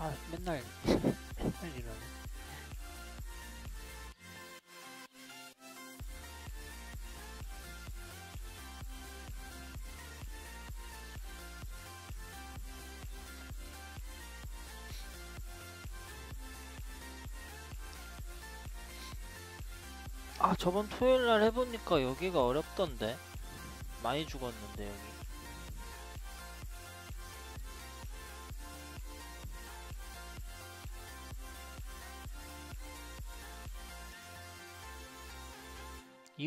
아 맨날 맨날 이러네. 아 저번 토요일날 해보니까 여기가 어렵던데? 많이 죽었는데 여기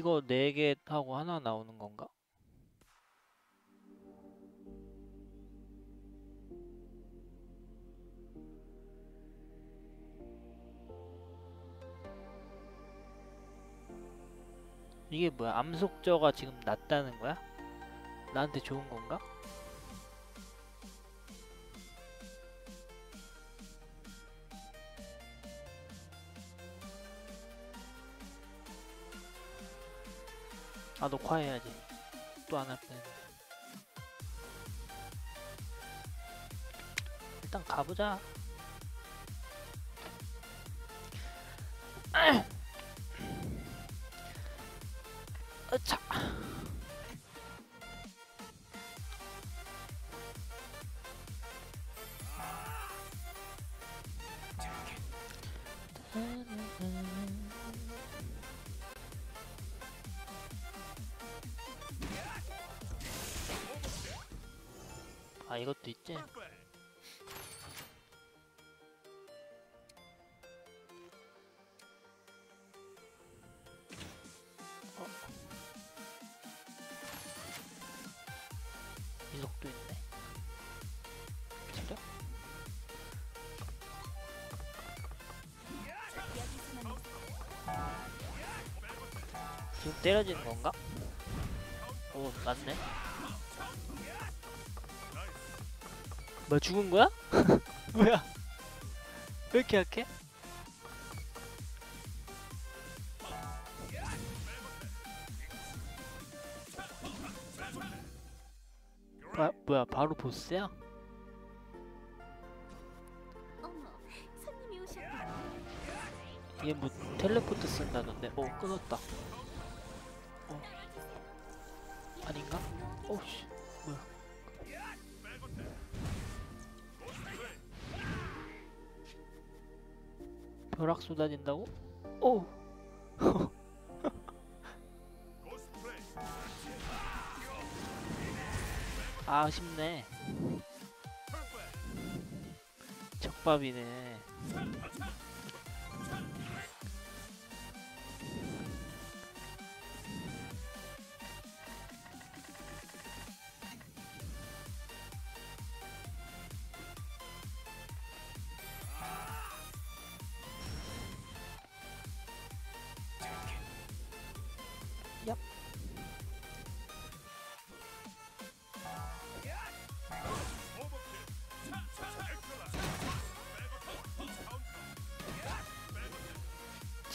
이거 4개 하고 하나 나오는 건가? 이게 뭐야? 암속저가 지금 낮다는 거야? 나한테 좋은 건가? 아 녹화해야지. 또 안 할 뻔했네. 일단 가보자 아 이것도 있지? 어? 이속도 있네 진짜? 지금 때려지는 건가? 오 맞네 뭐 죽은 거야? 뭐야? 왜 이렇게 약해? 아, 뭐야 바로 보스야? 얘 뭐 텔레포트 쓴다던데 오 끊었다 어 아닌가? 오우씨 벼락 쏟아진다고? 오 아, 아쉽네. 적밥이네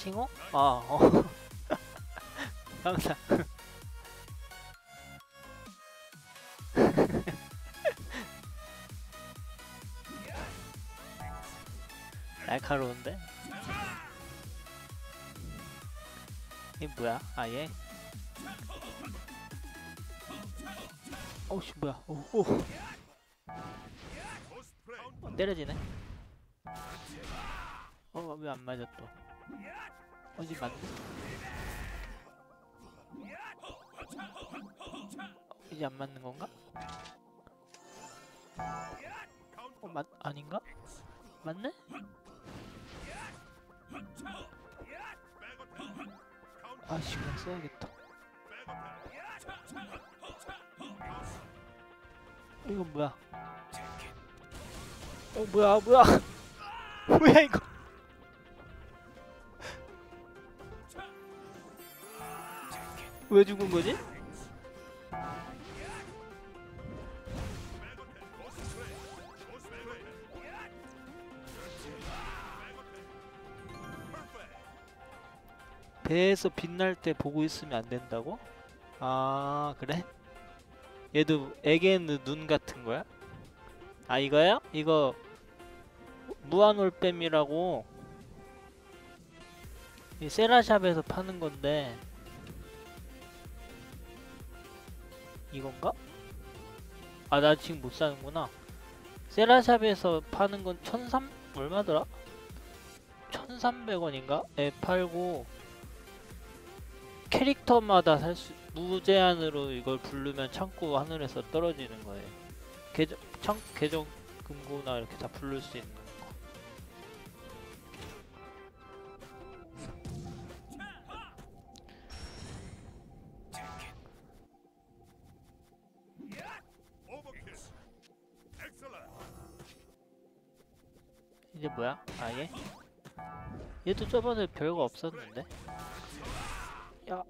칭호? 아, 어. 항상. 날카로운데? 이게 뭐야? 아, 얘? 어우씨, 뭐야? 오, 오. 어, 때려지네? 어, 왜안 또? 어디 맞네? 어, 이제 안 맞는 건가? 어, 맞, 아닌가? 맞네? 아, 시간 써야겠다. 이건 뭐야? 어, 뭐야, 뭐야? 뭐야, 이거? 왜 죽은 거지? 배에서 빛날 때 보고 있으면 안 된다고? 아 그래? 얘도 애견 눈 같은 거야? 아 이거야? 이거 무한 올빼미라고 이 세라샵에서 파는 건데 이건가? 아 나 지금 못 사는구나 세라샵에서 파는 건 1300 얼마더라? 1300원인가? 에 팔고 캐릭터마다 살 수 무제한으로 이걸 부르면 창고 하늘에서 떨어지는 거예요. 계정 창 계정 금고나 이렇게 다 부를 수 있는 얘? 얘도 저번에 별거 없었는데. 야.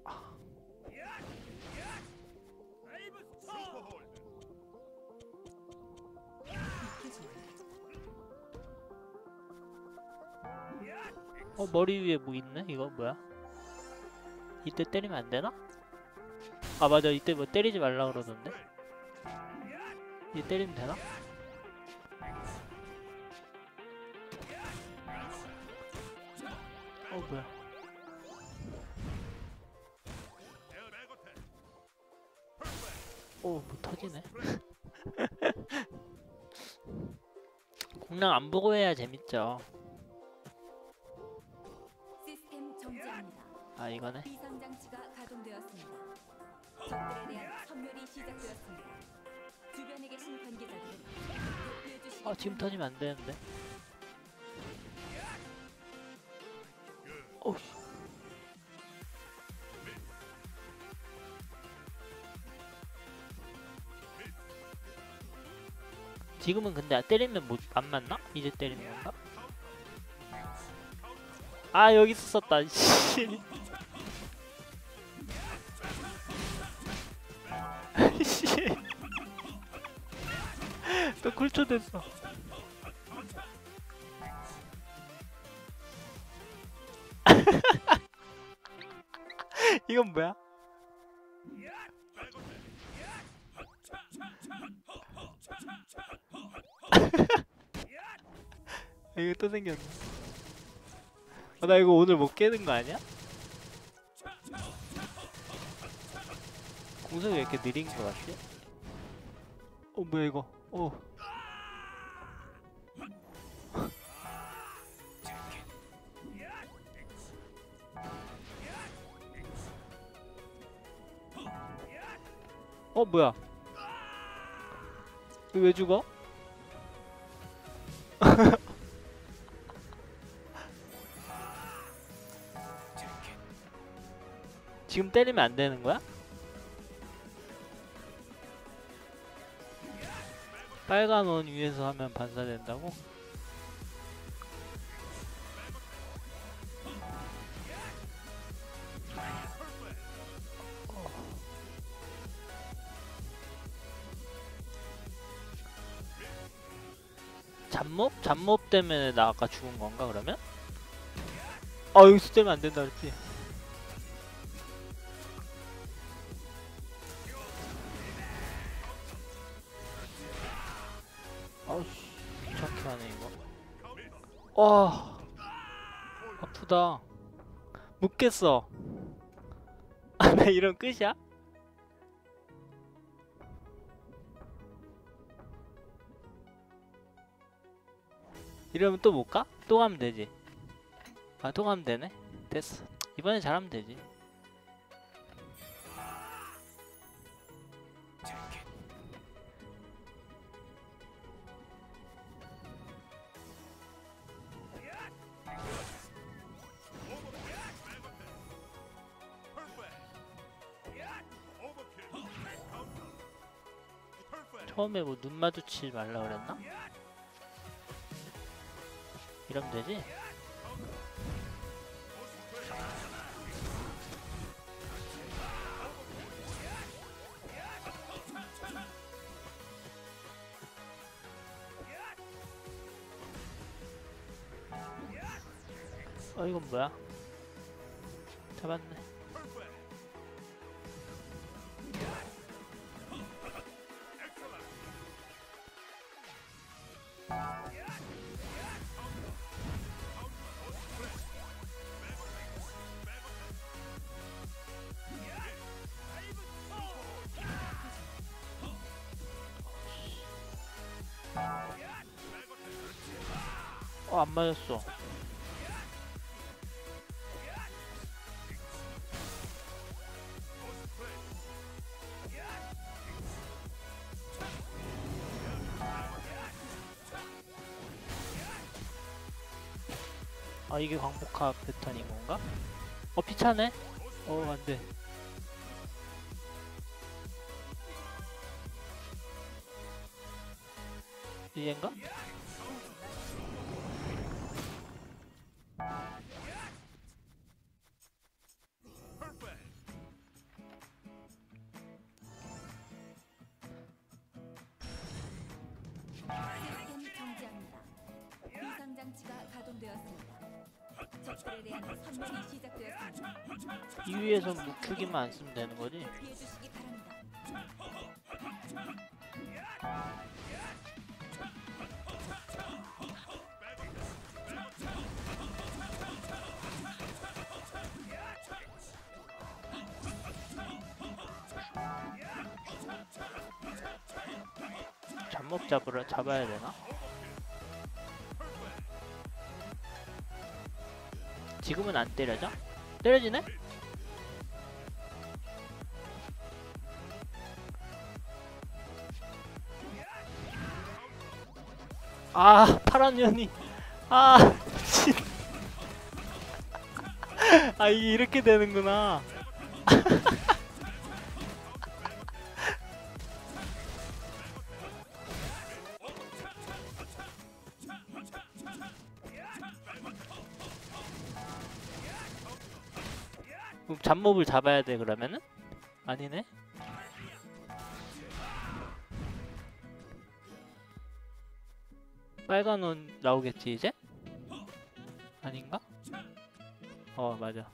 어 머리 위에 뭐 있네? 이거 뭐야? 이때 때리면 안 되나? 아 맞아 이때 뭐 때리지 말라 그러던데. 이 때리면 되나? 어 뭐야? El Begote. 오, 뭐 터지네. 공략 안 보고 해야 재밌죠. 아, 이거네. 비상 장치가 가동되었습니다. 적들에 대한 선멸이 시작되었습니다. 주변에 계신 관계자들은 대피해 주시기 아, 지금 터지면 안 되는데. 어우. 지금은 근데 때리면 못, 안 맞나? 이제 때리는 건가? 아 여기 있었다 씨. 씨. 또 굴초됐어 이건 뭐야? 아, 이거 또 생겼네. 아, 나 이거 오늘 못 깨는 거 아니야? 공속이 왜 이렇게 느린 거 같지? 어 뭐야 이거? 어. 어 뭐야? 왜 죽어? 지금 때리면 안 되는 거야? 빨간 원 위에서 하면 반사된다고? 잡몹? 때문에 나 아까 죽은 건가 그러면? 아 여기서 때리면 안 된다 그랬지 아우씨 귀찮게 하네 이거 와 아프다 못 깼어 아 나 이러면 끝이야? 이러면 또 못 가? 또 가면 되지 아 또 가면 되네 됐어 이번엔 잘하면 되지. 처음에 뭐 눈 마주치지 말라 그랬나? 이러면 되지? 어 이건 뭐야? 안 맞았어. 아, 이게 광복화 패턴인 건가? 어, 피차네? 어, 안 돼. 묵히기만 안 쓰면 되는 거지? 잡목 잡으러 잡아야 되나? 지금은 안 때려져? 때려지네? 아 파란 년이 아 미친 아 이게 이렇게 되는구나 그럼 잡몹을 잡아야 돼 그러면은? 아니네? 빨간 옷 나오겠지 이제? 아닌가? 어 맞아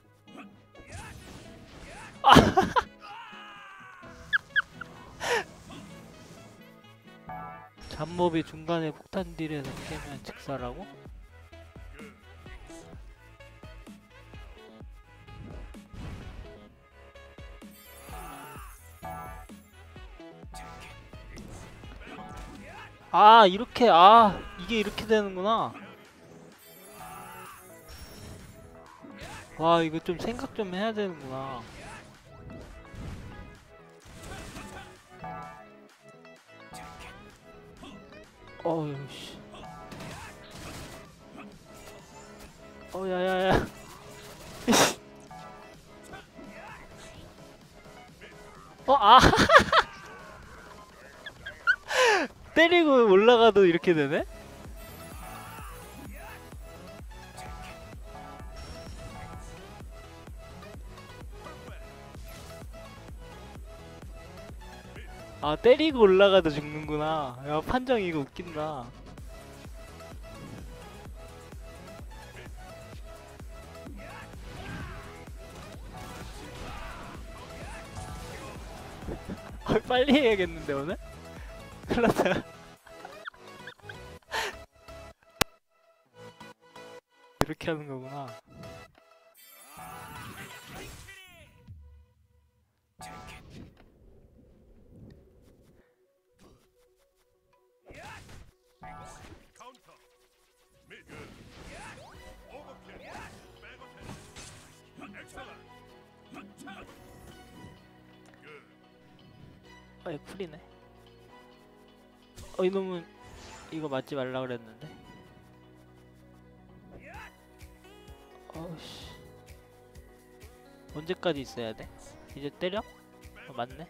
잡몹이 중간에 폭탄 딜에서 깨면 직사라고? 아 이렇게 아 이게 이렇게 되는구나 와 이거 좀 생각 좀 해야 되는구나 어휴 씨 어, 야야야. 어, 아. 때리고 올라가도 이렇게 되네? 아, 때리고 올라가도 죽는구나. 야, 판정 이거 웃긴다. 아, 빨리 해야겠는데, 오늘? 큰일 났다. 이렇게 하는 거구나. 아, 얘 풀이네. 어, 이놈은 이거 맞지 말라 그랬는데. 언제까지 있어야 돼? 이제 때려? 어, 맞네.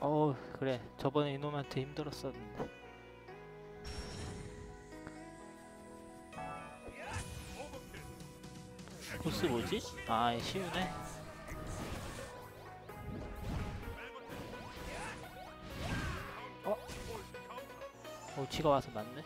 어 그래 저번에 이놈한테 힘들었었는데 보스 뭐지? 아 쉬우네 어 지가 와서 맞네?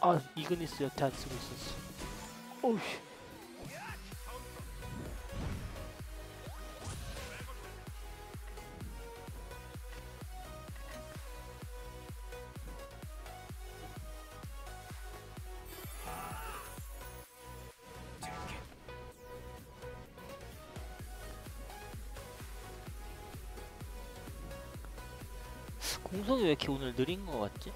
아 이그니스 여태 안 쓰고 있었어. 오우 공성이 왜 이렇게 오늘 느린 거 같지?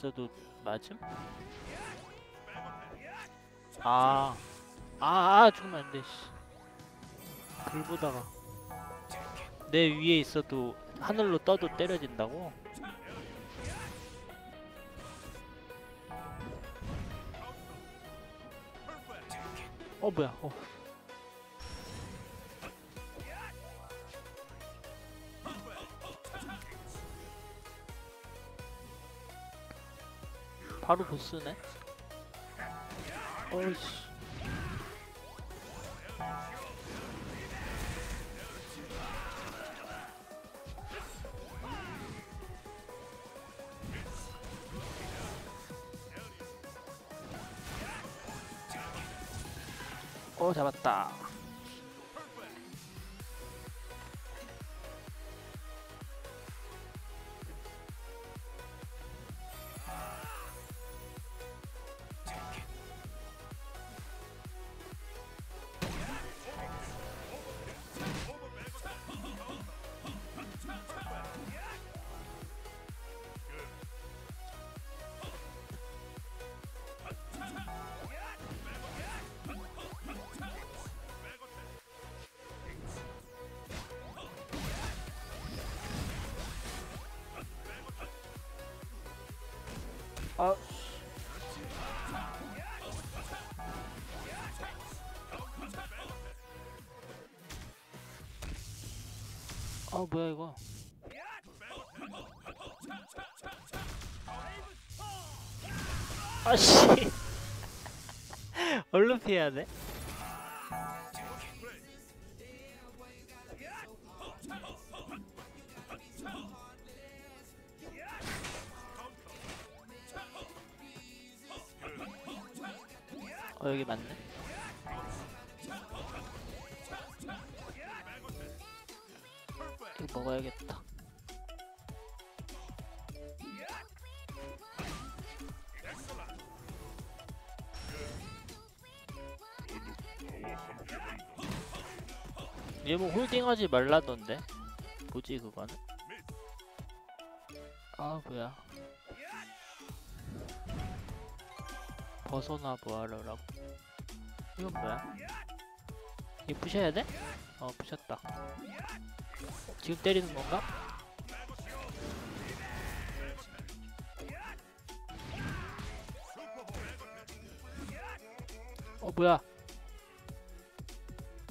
있어도 맞음? 아, 아, 아 죽으면 안 돼, 씨. 글 보다가. 내 위에 있어도 하늘로 떠도 때려진다고? 어, 뭐야, 어. 바로 보스네? 어이씨. 어, 잡았다. 아, 아 뭐야 이거? 아씨, 얼른 피해야 돼? 어 여기 맞네. 이거 먹어야겠다. 얘 뭐 홀딩하지 말라던데? 뭐지 그거는? 아 뭐야? 벗어나 보아라라고. 이건 뭐야? 이거 부셔야 돼? 어 부셨다. 지금 때리는 건가? 어 뭐야?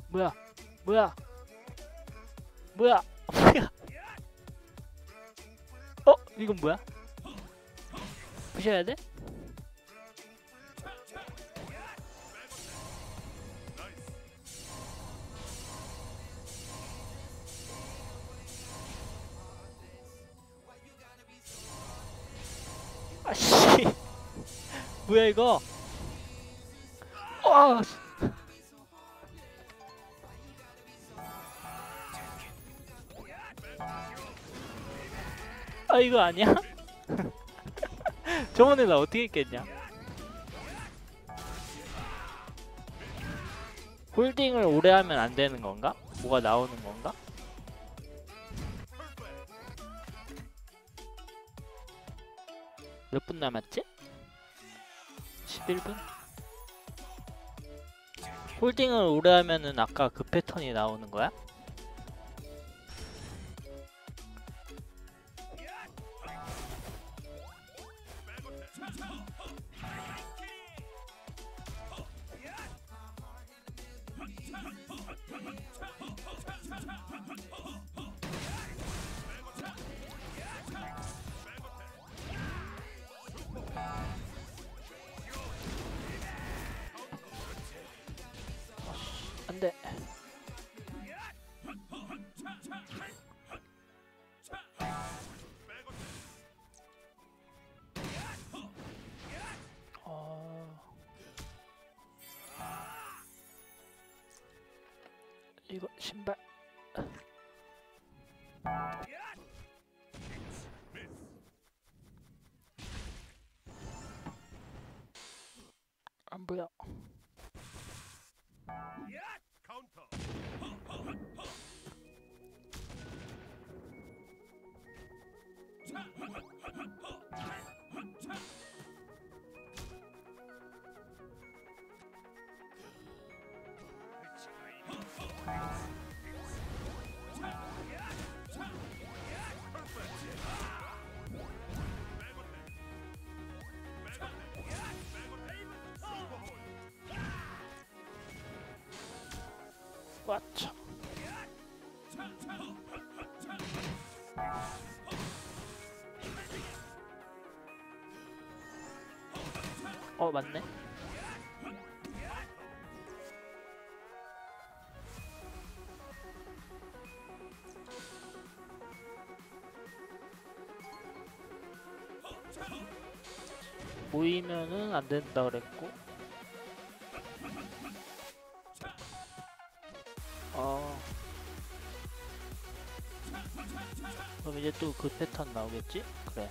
뭐야? 뭐야? 뭐야? 뭐야? 어? 이건 뭐야? 부셔야 돼? 뭐야 이거 와 아 이거 아니야? 저번에 나 어떻게 했겠냐? 홀딩을 오래 하면 안 되는 건가? 뭐가 나오는 건가? 몇 분 남았지? 11분? 홀딩을 오래 하면은 아까 그 패턴이 나오는 거야? 어... 이거 신발. 왓쳐. 어 맞네. 모이면은 안 된다 그랬고. 어. 그럼 이제 또 그 패턴 나오겠지? 그래.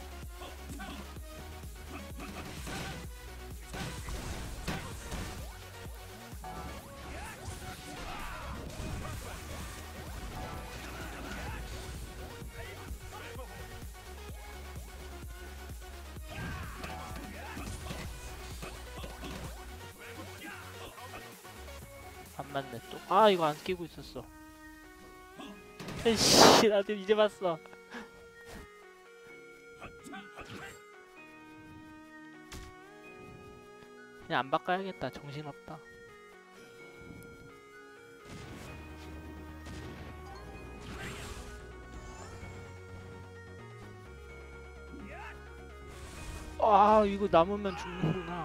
맞네 또. 아 이거 안 끼고 있었어. 에이씨 나도 이제 봤어. 그냥 안 바꿔야겠다. 정신없다. 아 이거 남으면 죽는구나.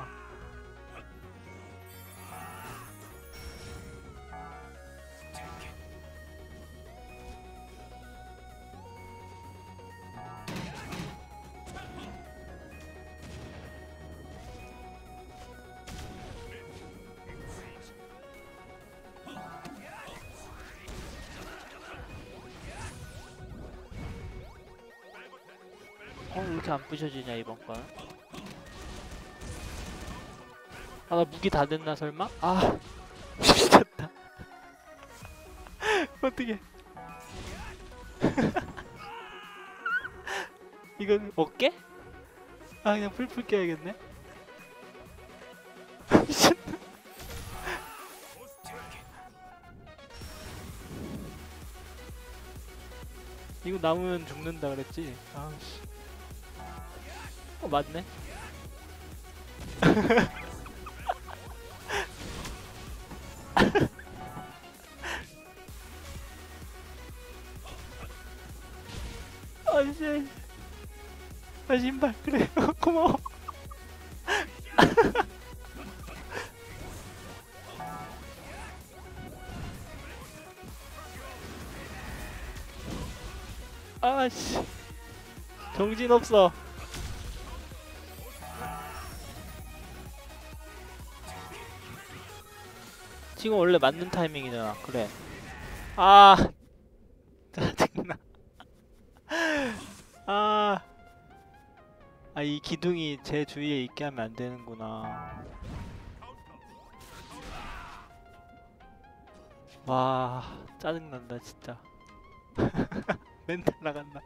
어, 왜 이렇게 안 부셔지냐, 이번 건? 아, 나 무기 다 됐나, 설마? 아, 미쳤다. 어떡해. 이건 어깨? 아, 그냥 풀풀. 미쳤다. 이거 남으면 죽는다 그랬지? 아씨. 어 맞네. 아씨. 아 신발 그래 고마워. 아씨. 정신 없어. 지금 원래 맞는 타이밍이잖아. 그래. 아. 짜증나. 아. 아, 이 기둥이 제 주위에 있게 하면 안 되는구나. 와, 짜증난다, 진짜. 멘탈 나간다.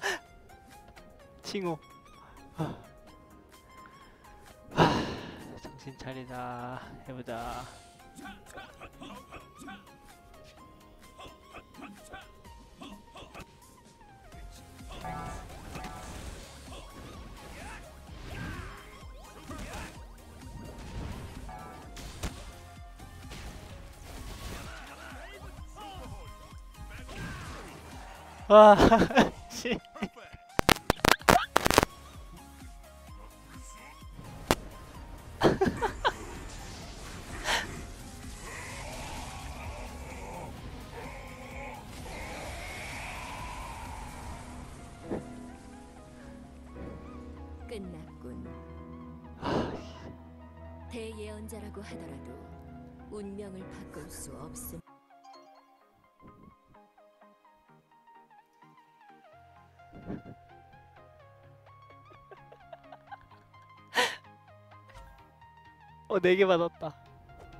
칭호. 아, 아, 정신 차리자. 해보자. 와 예언자라고 하더라도 운명을 바꿀 수 없음. 어, 네 개 받았다.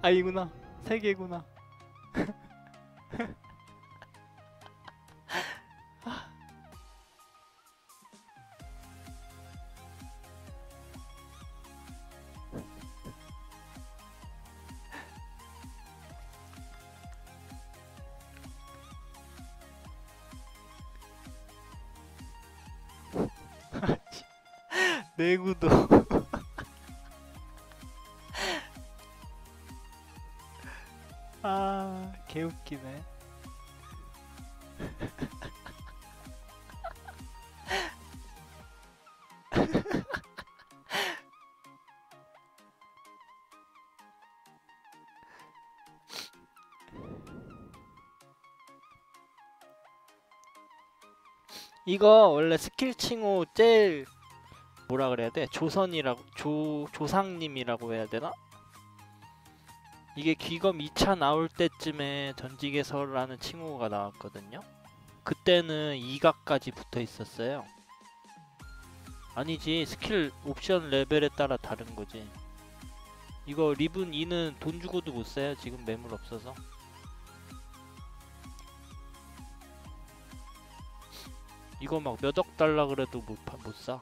아니구나. 세 개구나. 내구도. 아, 개웃기네. 이거 원래 스킬 칭호 제일 뭐라 그래야 돼? 조선이라고 조 조상님이라고 해야 되나? 이게 귀검 2차 나올 때쯤에 전직에서라는 칭호가 나왔거든요. 그때는 2각까지 붙어 있었어요. 아니지 스킬 옵션 레벨에 따라 다른 거지. 이거 리븐 2는 돈 주고도 못 사요. 지금 매물 없어서. 이거 막 몇 억 달라 그래도 못, 파- 못 사.